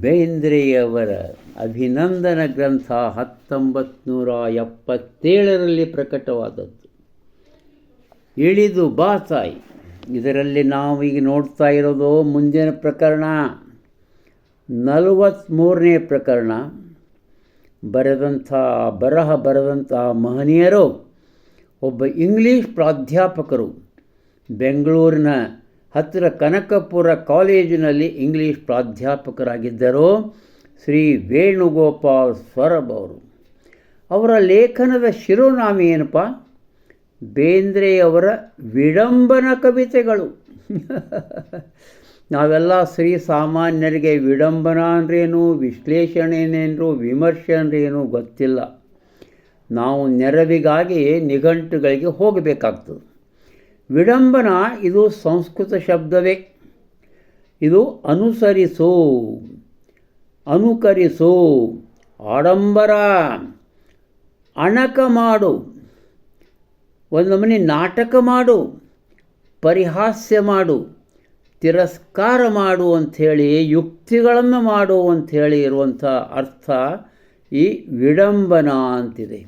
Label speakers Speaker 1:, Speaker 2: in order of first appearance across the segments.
Speaker 1: ಬೇಂದ್ರೆಯವರ ಅಭಿನಂದನ ಗ್ರಂಥ ಹತ್ತೊಂಬತ್ತು ನೂರ ಎಪ್ಪತ್ತೇಳರಲ್ಲಿ ಪ್ರಕಟವಾದದ್ದು. ಇಳಿದು ಬಾ ತಾಯಿ, ಇದರಲ್ಲಿ ನಾವು ಈಗ ನೋಡ್ತಾ ಇರೋದು ಮುಂದಿನ ಪ್ರಕರಣ. ನಲವತ್ತ್ಮೂರನೇ ಪ್ರಕರಣ. ಬರೆದಂಥ, ಬರಹ ಬರೆದಂಥ ಮಹನೀಯರು ಒಬ್ಬ ಇಂಗ್ಲೀಷ್ ಪ್ರಾಧ್ಯಾಪಕರು, ಬೆಂಗಳೂರಿನ ಹತ್ತಿರ ಕನಕಪುರ ಕಾಲೇಜಿನಲ್ಲಿ ಇಂಗ್ಲೀಷ್ ಪ್ರಾಧ್ಯಾಪಕರಾಗಿದ್ದರು ಶ್ರೀ ವೇಣುಗೋಪಾಲ್ ಸ್ವರಬ್ ಅವರು. ಅವರ ಲೇಖನದ ಶಿರೋನಾಮೆ ಏನಪ್ಪ? ಬೇಂದ್ರೆಯವರ ವಿಡಂಬನ ಕವಿತೆಗಳು. ನಾವೆಲ್ಲ ಶ್ರೀ ಸಾಮಾನ್ಯರಿಗೆ ವಿಡಂಬನ ಅಂದ್ರೇನು ವಿಶ್ಲೇಷಣೆನೇನು ವಿಮರ್ಶೆ ಅಂದ್ರೇನು ಗೊತ್ತಿಲ್ಲ. ನಾವು ನೆರವಿಗಾಗಿ ನಿಘಂಟುಗಳಿಗೆ ಹೋಗಬೇಕಾಗ್ತದೆ. ವಿಡಂಬನ, ಇದು ಸಂಸ್ಕೃತ ಶಬ್ದವೇ. ಇದು ಅನುಸರಿಸು, ಅನುಕರಿಸು, ಆಡಂಬರ, ಅಣಕ ಮಾಡು. ಒಂದು ಮನೆ ನಾಟಕ ಮಾಡು, ಪರಿಹಾಸ್ಯ ಮಾಡು, ತಿರಸ್ಕಾರ ಮಾಡು ಅಂಥೇಳಿ, ಯುಕ್ತಿಗಳನ್ನು ಮಾಡು ಅಂಥೇಳಿ ಇರುವಂಥ ಅರ್ಥ ಈ ವಿಡಂಬನ ಅಂತಿದೆ.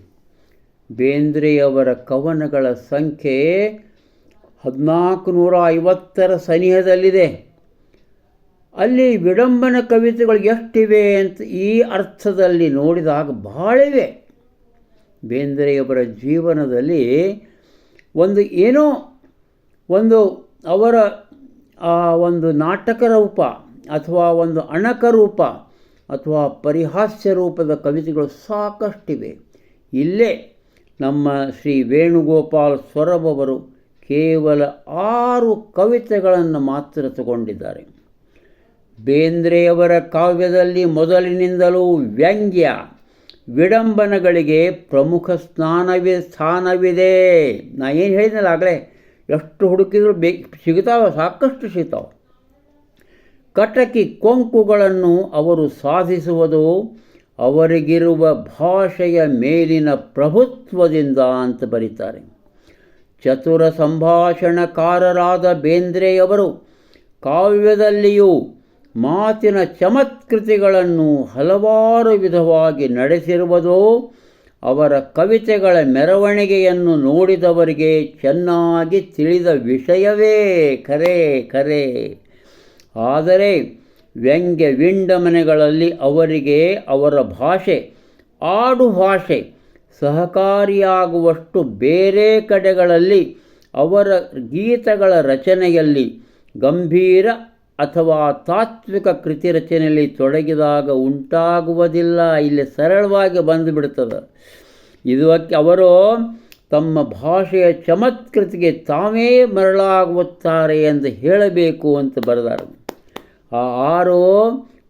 Speaker 1: ಬೇಂದ್ರೆಯವರ ಕವನಗಳ ಸಂಖ್ಯೆ ಹದಿನಾಲ್ಕು ನೂರ ಐವತ್ತರ ಸನಿಹದಲ್ಲಿದೆ. ಅಲ್ಲಿ ವಿಡಂಬನ ಕವಿತೆಗಳು ಎಷ್ಟಿವೆ ಅಂತ ಈ ಅರ್ಥದಲ್ಲಿ ನೋಡಿದಾಗ ಬಹಳಿವೆ. ಬೇಂದ್ರೆಯವರ ಜೀವನದಲ್ಲಿ ಒಂದು ಏನೋ ಒಂದು ಅವರ, ಆ ಒಂದು ನಾಟಕ ರೂಪ ಅಥವಾ ಒಂದು ಅಣಕ ರೂಪ ಅಥವಾ ಪರಿಹಾಸ್ಯ ರೂಪದ ಕವಿತೆಗಳು ಸಾಕಷ್ಟಿವೆ. ಇಲ್ಲೇ ನಮ್ಮ ಶ್ರೀ ವೇಣುಗೋಪಾಲ್ ಸ್ವರಬ್ ಅವರು ಕೇವಲ ಆರು ಕವಿತೆಗಳನ್ನು ಮಾತ್ರ ತಗೊಂಡಿದ್ದಾರೆ. ಬೇಂದ್ರೆಯವರ ಕಾವ್ಯದಲ್ಲಿ ಮೊದಲಿನಿಂದಲೂ ವ್ಯಂಗ್ಯ, ವಿಡಂಬನಗಳಿಗೆ ಪ್ರಮುಖ ಸ್ನಾನವಿ ಸ್ಥಾನವಿದೆ. ನಾ ಏನು ಹೇಳಿದ್ನಲ್ಲ ಆಗಲೇ, ಎಷ್ಟು ಹುಡುಕಿದ್ರು ಬೇ, ಸಿಗ್ತಾವೆ, ಸಾಕಷ್ಟು ಸಿಗ್ತಾವೆ. ಕಟಕಿ ಕೊಂಕುಗಳನ್ನು ಅವರು ಸಾಧಿಸುವುದು ಅವರಿಗಿರುವ ಭಾಷೆಯ ಮೇಲಿನ ಪ್ರಭುತ್ವದಿಂದ ಅಂತ ಬರೀತಾರೆ. ಚತುರ ಸಂಭಾಷಣಕಾರರಾದ ಬೇಂದ್ರೆಯವರು ಕಾವ್ಯದಲ್ಲಿಯೂ ಮಾತಿನ ಚಮತ್ಕೃತಿಗಳನ್ನು ಹಲವಾರು ವಿಧವಾಗಿ ನಡೆಸಿರುವುದು ಅವರ ಕವಿತೆಗಳ ಮೆರವಣಿಗೆಯನ್ನು ನೋಡಿದವರಿಗೆ ಚೆನ್ನಾಗಿ ತಿಳಿದ ವಿಷಯವೇ. ಕರೆ ಕರೆ ಆದರೆ ವ್ಯಂಗ್ಯ ವಿಂಡಮನೆಗಳಲ್ಲಿ ಅವರಿಗೆ ಅವರ ಭಾಷೆ ಆಡು ಭಾಷೆ ಸಹಕಾರಿಯಾಗುವಷ್ಟು ಬೇರೆ ಕಡೆಗಳಲ್ಲಿ ಅವರ ಗೀತಗಳ ರಚನೆಯಲ್ಲಿ ಗಂಭೀರ ಅಥವಾ ತಾತ್ವಿಕ ಕೃತಿ ರಚನೆಯಲ್ಲಿ ತೊಡಗಿದಾಗ ಉಂಟಾಗುವುದಿಲ್ಲ. ಇಲ್ಲಿ ಸರಳವಾಗಿ ಬಂದುಬಿಡ್ತದೆ. ಇದು ಅವರು ತಮ್ಮ ಭಾಷೆಯ ಚಮತ್ಕೃತಿಗೆ ತಾವೇ ಮರಳಾಗುತ್ತಾರೆ ಎಂದು ಹೇಳಬೇಕು ಅಂತ ಬರೆದಾರೆ. ಆ ಆರು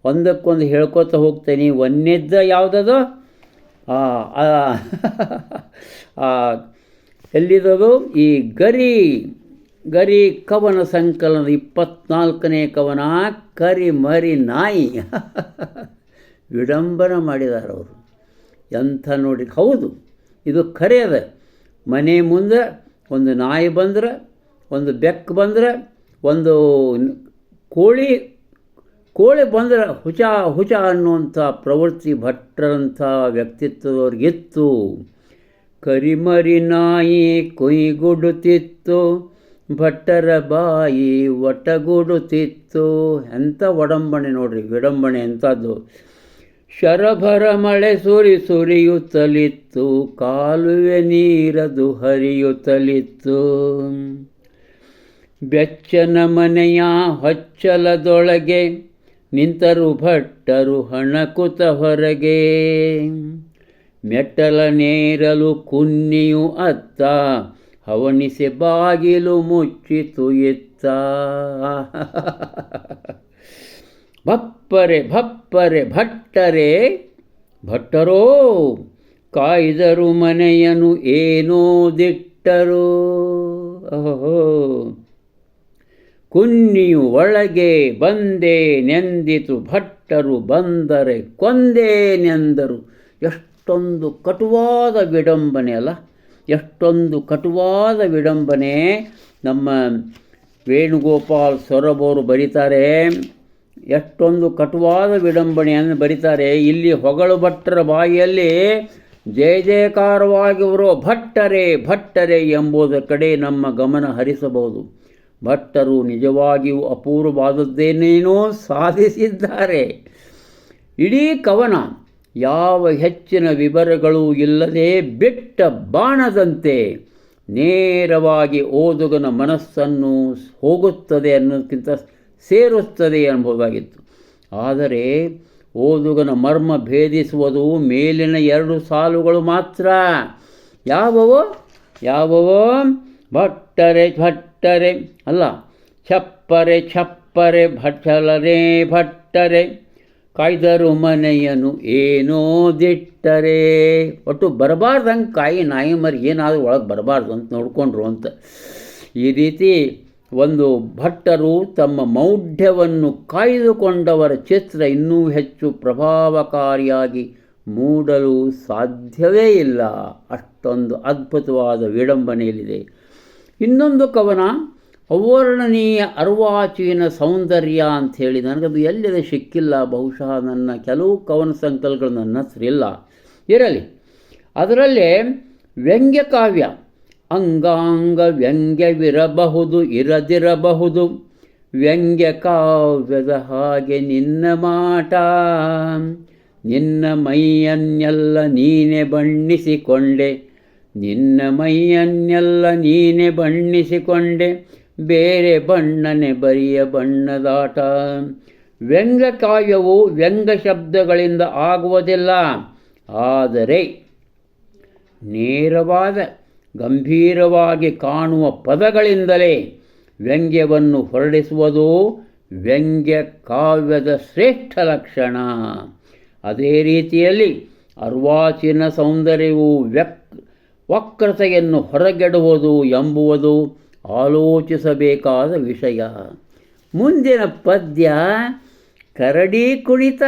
Speaker 1: ಒಂದಕ್ಕೊಂದು ಹೇಳ್ಕೊತಾ ಹೋಗ್ತೇನೆ. ಒಂದಿದ್ದ ಯಾವುದದು? ಎಲ್ಲಿದದು? ಈ ಗರಿ ಗರಿ ಕವನ ಸಂಕಲನದ ಇಪ್ಪತ್ನಾಲ್ಕನೇ ಕವನ ಕರಿ ಮರಿ ನಾಯಿ. ವಿಡಂಬನ ಮಾಡಿದ್ದಾರೆ ಅವರು. ಎಂಥ ನೋಡಿ, ಹೌದು, ಇದು ಖರೆ ಅದ. ಮನೆ ಮುಂದೆ ಒಂದು ನಾಯಿ ಬಂದ್ರೆ, ಒಂದು ಬೆಕ್ಕು ಬಂದ್ರೆ, ಒಂದು ಕೋಳಿ ಕೋಳಿ ಬಂದರೆ ಹುಚ ಹುಚ ಅನ್ನುವಂಥ ಪ್ರವೃತ್ತಿ ಭಟ್ರಂಥ ವ್ಯಕ್ತಿತ್ವದವ್ರಿಗಿತ್ತು. ಕರಿಮರಿ ನಾಯಿ ಕೊಯ್ಗುಡುತ್ತಿತ್ತು, ಭಟ್ಟರ ಬಾಯಿ ಒಟಗುಡುತ್ತಿತ್ತು. ಎಂಥ ಒಡಂಬಣೆ ನೋಡ್ರಿ, ವಿಡಂಬಣೆ ಎಂಥದ್ದು. ಶರಭರ ಮಳೆ ಸುರಿ ಸುರಿಯುತ್ತಲಿತ್ತು, ಕಾಲುವೆ ನೀರದು ಹರಿಯುತ್ತಲಿತ್ತು. ಬೆಚ್ಚನ ಮನೆಯ ಹೊಚ್ಚಲದೊಳಗೆ ನಿಂತರು ಭಟ್ಟರು ಹಣಕುತ ಹೊರಗೆ. ಮೆಟ್ಟಲ ನೇರಲು ಕುನ್ನಿಯು ಅತ್ತ, ಹವಣಿಸಿ ಬಾಗಿಲು ಮುಚ್ಚಿತು ಎತ್ತ. ಭಪ್ಪರೆ ಭಪ್ಪರೆ, ಭಟ್ಟರೆ, ಭಟ್ಟರೋ, ಕಾಯ್ದರು ಮನೆಯನು ಏನೋ ದಿಟ್ಟರು. ಓಹೋ ಕುನ್ನಿಯು ಒಳಗೆ ಬಂದೆ ನೆಂದಿತು ಭಟ್ಟರು ಬಂದರೆ ಕೊಂದೆ ನೆಂದರು. ಎಷ್ಟೊಂದು ಕಟುವಾದ ವಿಡಂಬನೆ ಅಲ್ಲ? ಎಷ್ಟೊಂದು ಕಟುವಾದ ವಿಡಂಬನೆ ನಮ್ಮ ವೇಣುಗೋಪಾಲ್ ಸೊರಬವರು ಬರೀತಾರೆ. ಎಷ್ಟೊಂದು ಕಟುವಾದ ವಿಡಂಬನೆಯನ್ನು ಬರೀತಾರೆ. ಇಲ್ಲಿ ಹೊಗಳು ಭಟ್ಟರ ಬಾಯಿಯಲ್ಲಿ ಜಯ ಜಯಕಾರವಾಗಿ ಬರೋ ಭಟ್ಟರೆ ಭಟ್ಟರೆ ಎಂಬುದರ ಕಡೆ ನಮ್ಮ ಗಮನ ಹರಿಸಬಹುದು. ಭಟ್ಟರು ನಿಜವಾಗಿಯೂ ಅಪೂರ್ವವಾದದ್ದೇನೇನೋ ಸಾಧಿಸಿದ್ದಾರೆ. ಇಡೀ ಕವನ, ಯಾವ ಹೆಚ್ಚಿನ ವಿವರಗಳು ಇಲ್ಲದೆ ಬಿಟ್ಟ ಬಾಣದಂತೆ ನೇರವಾಗಿ ಓದುಗನ ಮನಸ್ಸನ್ನು ಹೋಗುತ್ತದೆ ಅನ್ನೋದಕ್ಕಿಂತ ಸೇರುತ್ತದೆ ಅನ್ಬೋದಾಗಿತ್ತು ಆದರೆ ಓದುಗನ ಮರ್ಮ ಭೇದಿಸುವುದು ಮೇಲಿನ ಎರಡು ಸಾಲುಗಳು ಮಾತ್ರ. ಯಾವವೋ? ಯಾವವೋ? ಭಟ್ಟರೆ ಭಟ್ಟರೆ, ಅಲ್ಲ ಚಪ್ಪರೆ ಚಪ್ಪರೆ ಭಟ್ಟಲರೇ ಭಟ್ಟರೆ, ಕಾಯ್ದರು ಮನೆಯನು ಏನೋ ದಿಟ್ಟರೆ. ಒಟ್ಟು ಬರಬಾರ್ದಂಗೆ ಕಾಯಿ ನಾಯಿ ಮರಿ ಏನಾದರೂ ಒಳಗೆ ಬರಬಾರ್ದು ಅಂತ ನೋಡಿಕೊಂಡ್ರು ಅಂತ. ಈ ರೀತಿ ಒಂದು ಭಟ್ಟರು ತಮ್ಮ ಮೌಢ್ಯವನ್ನು ಕಾಯ್ದುಕೊಂಡವರ ಚಿತ್ರ ಇನ್ನೂ ಹೆಚ್ಚು ಪ್ರಭಾವಕಾರಿಯಾಗಿ ಮೂಡಲು ಸಾಧ್ಯವೇ ಇಲ್ಲ. ಅಷ್ಟೊಂದು ಅದ್ಭುತವಾದ ವಿಡಂಬನೆಯಲ್ಲಿದೆ. ಇನ್ನೊಂದು ಕವನ ಅವರ್ಣನೀಯ ಅರ್ವಾಚೀನ ಸೌಂದರ್ಯ ಅಂತ ಹೇಳಿ. ನನಗದು ಎಲ್ಲಿದೆ ಸಿಕ್ಕಿಲ್ಲ, ಬಹುಶಃ ನನ್ನ ಕೆಲವು ಕವನ ಸಂಕಲ್ಪಗಳು ನನ್ನ ಹೆಸರಿಲ್ಲ. ಇರಲಿ, ಅದರಲ್ಲೇ ವ್ಯಂಗ್ಯಕಾವ್ಯ. ಅಂಗಾಂಗ ವ್ಯಂಗ್ಯವಿರಬಹುದು, ಇರದಿರಬಹುದು. ವ್ಯಂಗ್ಯ ಕಾವ್ಯದ ಹಾಗೆ ನಿನ್ನ ಮಾಟ. ನಿನ್ನ ಮೈಯನ್ನೆಲ್ಲ ನೀನೆ ಬಣ್ಣಿಸಿಕೊಂಡೆ. ನಿನ್ನ ಮೈಯನ್ನೆಲ್ಲ ನೀನೆ ಬಣ್ಣಿಸಿಕೊಂಡೆ, ಬೇರೆ ಬಣ್ಣನೆ ಬರಿಯ ಬಣ್ಣದಾಟ. ವ್ಯಂಗ್ಯ ಕಾವ್ಯವು ವ್ಯಂಗ್ಯ ಶಬ್ದಗಳಿಂದ ಆಗುವುದಿಲ್ಲ, ಆದರೆ ನೇರವಾದ, ಗಂಭೀರವಾಗಿ ಕಾಣುವ ಪದಗಳಿಂದಲೇ ವ್ಯಂಗ್ಯವನ್ನು ಹೊರಡಿಸುವುದು ವ್ಯಂಗ್ಯ ಕಾವ್ಯದ ಶ್ರೇಷ್ಠ ಲಕ್ಷಣ. ಅದೇ ರೀತಿಯಲ್ಲಿ ಅರ್ವಾಚೀನ ಸೌಂದರ್ಯವು ವ್ಯಕ್ ವಕ್ರತೆಯನ್ನು ಹೊರಗೆಡುವುದು ಎಂಬುವುದು ಆಲೋಚಿಸಬೇಕಾದ ವಿಷಯ. ಮುಂದಿನ ಪದ್ಯ ಕರಡಿ ಕುಣಿತ.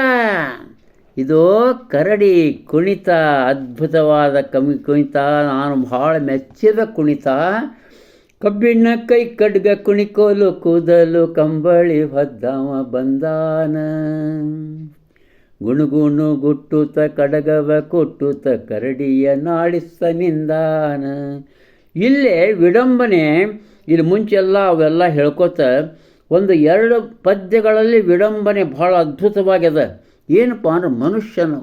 Speaker 1: ಇದು ಕರಡಿ ಕುಣಿತ, ಅದ್ಭುತವಾದ ಕಮಿ ಕುಣಿತ. ನಾನು ಬಹಳ ಮೆಚ್ಚಿದ ಕುಣಿತ. ಕಬ್ಬಿಣ ಕೈ ಕಡ್ಗ ಕುಣಿಕೋಲು ಕೂದಲು ಕಂಬಳಿ ಬದ್ದಾಮ ಬಂದಾನ. ಗುಣುಗುಣು ಗುಟ್ಟುತ ಕಡಗವ ಕೊಟ್ಟುತ ಕರಡಿಯ ನಾಡಿಸ ನಿಂದಾನ ಇಲ್ಲೇ ವಿಡಂಬನೆ, ಇಲ್ಲಿ ಮುಂಚೆಲ್ಲ ಅವೆಲ್ಲ ಹೇಳ್ಕೊತ ಒಂದು ಎರಡು ಪದ್ಯಗಳಲ್ಲಿ ವಿಡಂಬನೆ ಭಾಳ ಅದ್ಭುತವಾಗ್ಯದ. ಏನಪ್ಪ ಅಂದ್ರೆ ಮನುಷ್ಯನ,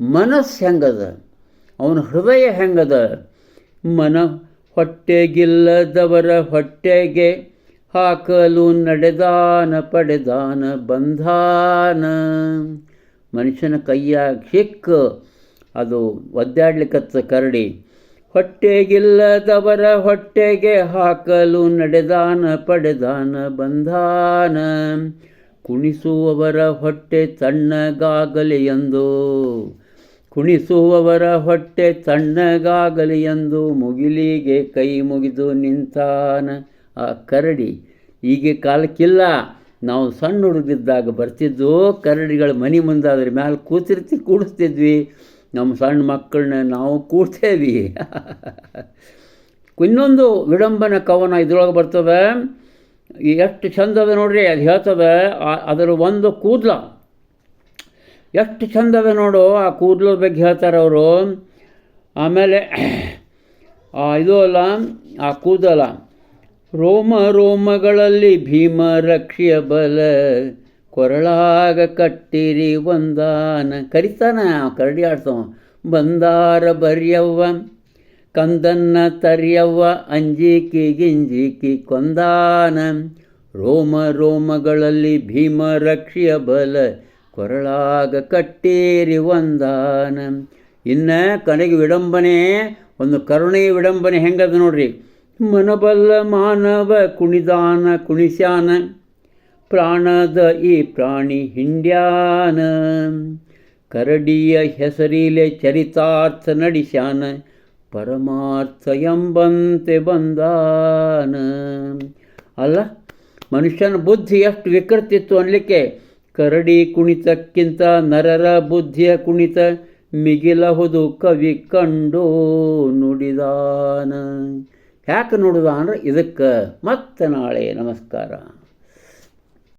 Speaker 1: ಮನಸ್ಸು ಹೆಂಗದ? ಅವನ ಹೃದಯ ಹೆಂಗದ? ಮನ ಹೊಟ್ಟೆಗಿಲ್ಲದವರ ಹೊಟ್ಟೆಗೆ ಹಾಕಲು ನಡೆದಾನ ಪಡೆದಾನ ಬಂಧಾನ. ಮನುಷ್ಯನ ಕೈಯ ಹಿಕ್ಕ ಅದು ಒದ್ದಾಡ್ಲಿಕ್ಕತ್ತ ಕರಡಿ. ಹೊಟ್ಟೆಗಿಲ್ಲದವರ ಹೊಟ್ಟೆಗೆ ಹಾಕಲು ನಡೆದಾನ, ಪಡೆದಾನ ಬಂಧಾನ ಕುಣಿಸುವವರ ಹೊಟ್ಟೆ ತಣ್ಣಗಾಗಲಿ ಎಂದು. ಕುಣಿಸುವವರ ಹೊಟ್ಟೆ ತಣ್ಣಗಾಗಲಿ ಎಂದು ಮುಗಿಲಿಗೆ ಕೈ ಮುಗಿದು ನಿಂತಾನ ಆ ಕರಡಿ. ಈಗ ಕಾಲಕ್ಕಿಲ್ಲ. ನಾವು ಸಣ್ಣ ಹುಡುಗಿದ್ದಾಗ ಬರ್ತಿದ್ದು ಕರಡಿಗಳ ಮನೆ ಮುಂದೆ ಅದ್ರ ಮ್ಯಾಲೆ ಕೂತಿರ್ತಿ, ಕೂಡಿಸ್ತಿದ್ವಿ. ನಮ್ಮ ಸಣ್ಣ ಮಕ್ಕಳನ್ನ ನಾವು ಕೂಡ್ತೇವಿ. ಇನ್ನೊಂದು ವಿಡಂಬನ ಕವನ ಇದ್ರೊಳಗೆ ಬರ್ತದೆ ಎಷ್ಟು ಚಂದದ ನೋಡ್ರಿ, ಅದು ಹೇಳ್ತದೆ ಅದರ ಒಂದು ಕೂದ್ಲ. ಎಷ್ಟು ಚಂದದ ನೋಡು, ಆ ಕೂದಲದ ಬಗ್ಗೆ ಹೇಳ್ತಾರೆ ಅವರು. ಆಮೇಲೆ ಇದು ಅಲ್ಲ, ಆ ಕೂದಲ. ರೋಮ ರೋಮಗಳಲ್ಲಿ ಭೀಮ ರಕ್ಷಿಯ ಬಲ, ಕೊರಳಾಗ ಕಟ್ಟಿರಿ ಒಂದಾನ ಕರಿತಾನ ಕರಡಿ ಆಡ್ತಾವ ಬಂದಾರ ಬರ್ಯವ್ವ, ಕಂದನ್ನ ತರ್ಯವ್ವ, ಅಂಜಿಕಿ ಗಿಂಜಿಕಿ ಕೊಂದಾನ. ರೋಮ ರೋಮಗಳಲ್ಲಿ ಭೀಮ ರಕ್ಷಿಯ ಬಲ, ಕೊರಳಾಗ ಕಟ್ಟೇರಿ ಒಂದಾನ ಇನ್ನು ಕಡೆಗೆ ವಿಡಂಬನೆ, ಒಂದು ಕರುಣೆಯ ವಿಡಂಬನೆ ಹೆಂಗದ ನೋಡ್ರಿ. ಮನಬಲ್ಲ ಮಾನವ ಕುಣಿದಾನ ಕುಣಿಸ್ಯಾನ, ಪ್ರಾಣದ ಈ ಪ್ರಾಣಿ ಹಿಂಡ್ಯಾನ. ಕರಡಿಯ ಹೆಸರಿಲೆ ಚರಿತಾರ್ಥ ನಡೆಸ್ಯಾನ, ಪರಮಾರ್ಥ ಎಂಬಂತೆ ಬಂದಾನ. ಅಲ್ಲ, ಮನುಷ್ಯನ ಬುದ್ಧಿ ಎಷ್ಟು ವಿಕೃತಿತ್ತು ಅನ್ನಲಿಕ್ಕೆ ಕರಡಿ ಕುಣಿತಕ್ಕಿಂತ ನರರ ಬುದ್ಧಿಯ ಕುಣಿತ ಮಿಗಿಲಹುದು ಕವಿ ಕಂಡು ನುಡಿದಾನ. ಯಾಕೆ ನುಡಿದ ಅಂದ್ರೆ ಇದಕ್ಕೆ ಮತ್ತೆ ನಾಳೆ ನಮಸ್ಕಾರ